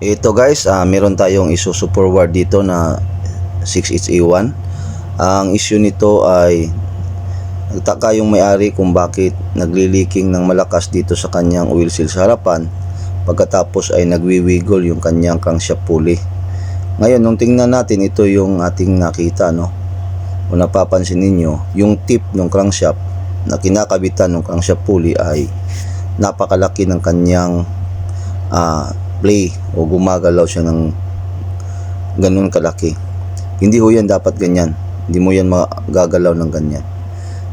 Ito guys, ah, meron tayong isusu forward dito na 6HA1. Ang issue nito ay nagtaka yung may-ari kung bakit nagliliking ng malakas dito sa kanyang oil seal sa harapan pagkatapos ay nagwiwiggle yung kanyang crankshaft pulley. Ngayon, nung tingnan natin, ito yung ating nakita, no? Kung napapansin ninyo, yung tip ng crankshaft na kinakabitan ng crankshaft pulley ay napakalaki ng kanyang ah, play o gumagalaw siya ng ganun kalaki. Hindi ho yan dapat ganyan. Hindi mo yan magagalaw ng ganyan.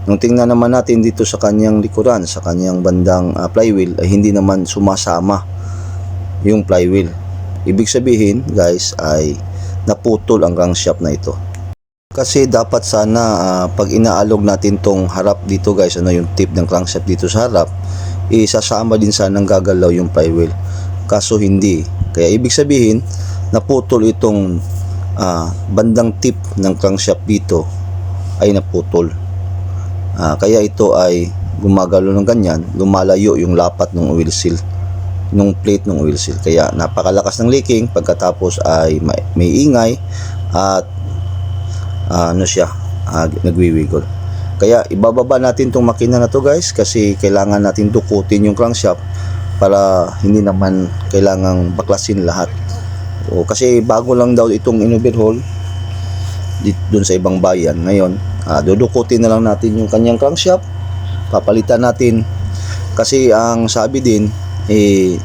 Nung tingnan naman natin dito sa kanyang likuran, sa kanyang bandang ah, flywheel, ay hindi naman sumasama yung flywheel. Ibig sabihin, guys, ay naputol ang crankshaft na ito. Kasi dapat sana ah, pag inaalog natin tong harap dito guys, ano yung tip ng crankshaft dito sa harap, isasama din sana ng gagalaw yung flywheel. Kaso hindi. Kaya ibig sabihin, naputol itong ah, bandang tip ng crankshaft dito ay naputol. Ah, kaya ito ay gumagalo ng ganyan, lumalayo yung lapat ng oil seal nung plate ng oil seal. Kaya napakalakas ng leaking pagkatapos ay may, may ingay at ah, ano siya, ah, nagwiwiggle. Kaya ibababa natin tong makina na to guys kasi kailangan natin dukutin yung crankshaft para hindi naman kailangang baklasin lahat. O, kasi bago lang daw itong in-overhaul doon sa ibang bayan. Ngayon, ah, dudukutin na lang natin yung kanyang crankshaft. Papalitan natin kasi ang sabi din eh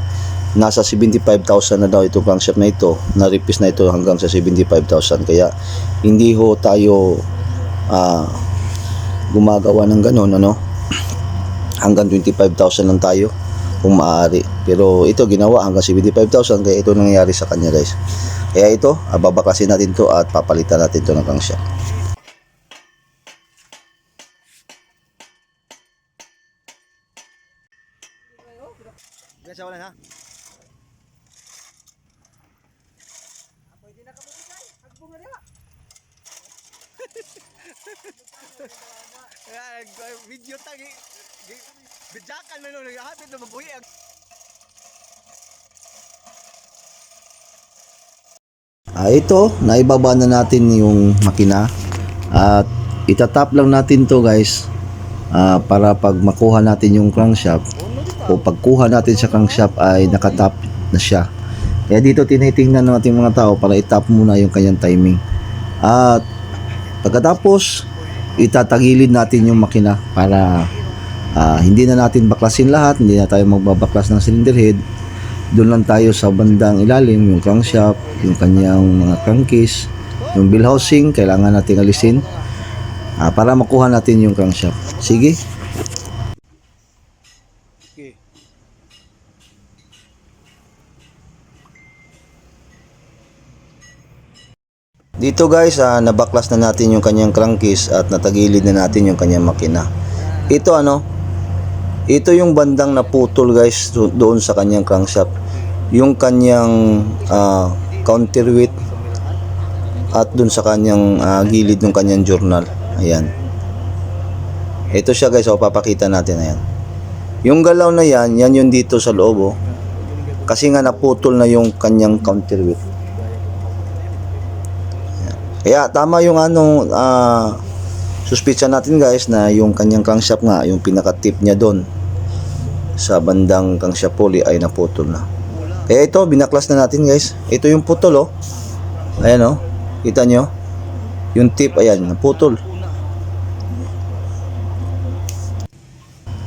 nasa 75,000 na daw itong crankshaft na ito. Na-replace na ito hanggang sa 75,000. Kaya hindi ho tayo ah, gumagawa ng ganun ano. Hanggang 25,000 lang tayo kung maaari. Pero ito ginawa hanggang 75,000 kaya ito nangyayari sa kanya guys. Kaya ito, babaklasin natin to at papalitan natin to ng. Ganyan siya wala ha? video tagi bijakan na nung naghahatid na mabuhi Ah, ito, naibaba na natin yung makina at itatap lang natin to guys ah, para pag makuha natin yung crankshaft o pagkuha natin sa crankshaft ay nakatap na siya. Kaya dito tinitingnan ng ating mga tao para itap muna yung kanyang timing. At pagkatapos, itatagilid natin yung makina para ah, hindi na natin baklasin lahat, hindi na tayo magbabaklas ng cylinder head doon lang tayo sa bandang ilalim, yung crankshaft, yung kanyang mga crankcase, yung bill housing, kailangan natin alisin ah, para makuha natin yung crankshaft. Sige. Dito guys, ah, nabaklas na natin yung kanyang crankcase at natagilid na natin yung kanyang makina. Ito ano, ito yung bandang naputol guys do- doon sa kanyang crankshaft. Yung kanyang ah, counterweight at doon sa kanyang ah, gilid ng kanyang journal. Ayan. Ito siya guys, o papakita natin ayan. Yung galaw na yan, yan yung dito sa loob oh. Kasi nga naputol na yung kanyang counterweight. Kaya tama yung ano ah suspicion natin guys na yung kanyang crankshaft nga, yung pinaka-tip niya doon sa bandang crankshaft pulley ay naputol na. Kaya ito, binaklas na natin guys. Ito yung putol oh. Ayan oh. Kita nyo? Yung tip, ayan, naputol.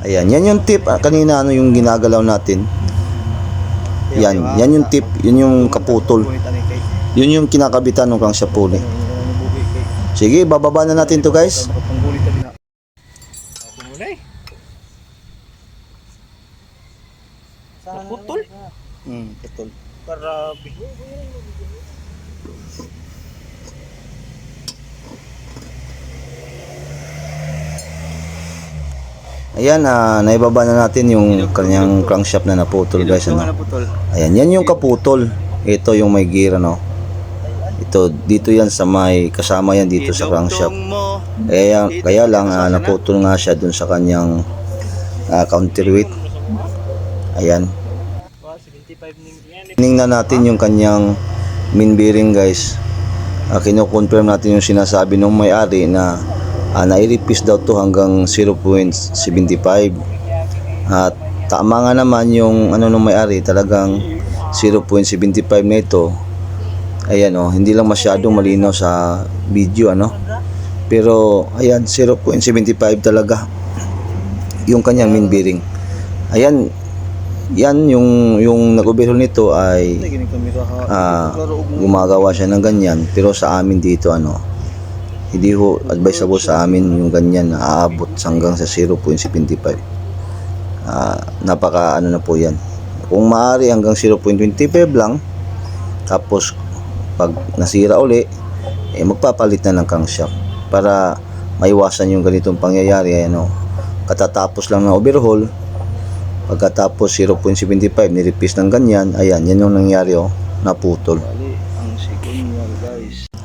Ayan, yan yung tip. Ah, kanina ano yung ginagalaw natin. Yan, yan yung tip, yun yung kaputol. Yun yung kinakabitan ng crankshaft pulley. Sige, bababa na natin to guys. Naputol? Hmm, putol. Grabe. Ayan, ah, naibaba na natin yung kanyang crankshaft na naputol guys. Ano? Ayan, yan yung kaputol. Ito yung may gear ano. Ito, dito yan sa may, kasama yan dito sa crankshaft. Kaya, kaya lang ah, naputol nga siya dun sa kanyang ah, counterweight. Ayan. Wow, 75 ning. Yan, Tingnan natin yung kanyang main bearing guys. Uh, kino-confirm natin yung sinasabi ng may-ari na uh, nairipis daw to hanggang 0.75. At tama nga naman yung ano ng may-ari talagang 0.75 na ito. Ayan oh, hindi lang masyadong malinaw sa video ano. Pero ayan 0.75 talaga yung kanyang main bearing. Ayan, yan yung yung nag-overhaul nito ay ah, gumagawa siya ng ganyan pero sa amin dito ano hindi ho advisable sa amin yung ganyan na aabot hanggang sa 0.75 Ah, napaka ano na po yan kung maaari hanggang 0.25 lang tapos pag nasira uli eh magpapalit na ng crankshaft para maiwasan yung ganitong pangyayari ano. Katatapos lang ng overhaul pagkatapos 0.75 niripis ng ganyan ayan yan yung nangyari oh naputol.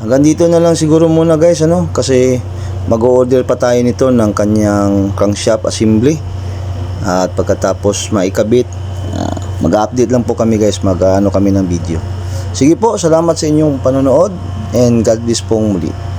Hanggang dito na lang siguro muna guys ano kasi mag-order pa tayo nito ng kanyang crankshaft assembly. At pagkatapos maikabit ah, mag-update lang po kami guys mag ano kami ng video sige po salamat sa inyong panonood and God bless pong muli